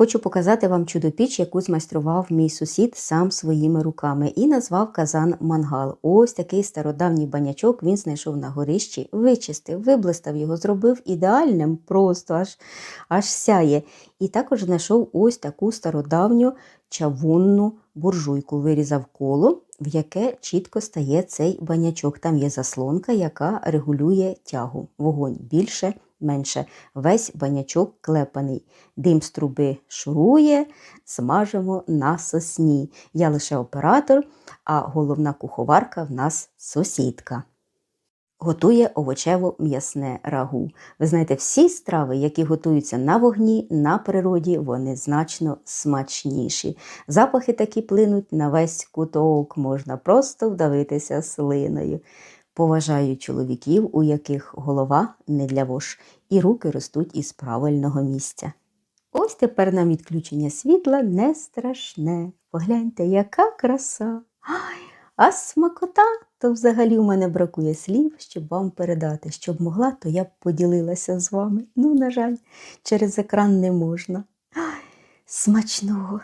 Хочу показати вам чудо-піч, яку змайстрував мій сусід сам своїми руками і назвав казан мангал. Ось такий стародавній банячок він знайшов на горищі, вичистив, виблистав його, зробив ідеальним, просто аж, аж сяє. І також знайшов ось таку стародавню чавунну буржуйку, вирізав коло, в яке чітко стає цей банячок. Там є заслонка, яка регулює тягу. Вогонь більше, менше. Весь банячок клепаний. Дим з труби шурує, смажимо на сосні. Я лише оператор, а головна куховарка в нас сусідка. Готує овочево-м'ясне рагу. Ви знаєте, всі страви, які готуються на вогні, на природі, вони значно смачніші. Запахи такі плинуть на весь куток, можна просто вдавитися слиною. Поважаю чоловіків, у яких голова не для вож, і руки ростуть із правильного місця. Ось тепер нам відключення світла не страшне. Погляньте, яка краса! Ай, а смакота, то взагалі в мене бракує слів, щоб вам передати. Щоб могла, то я б поділилася з вами. Ну, на жаль, через екран не можна. Смачного!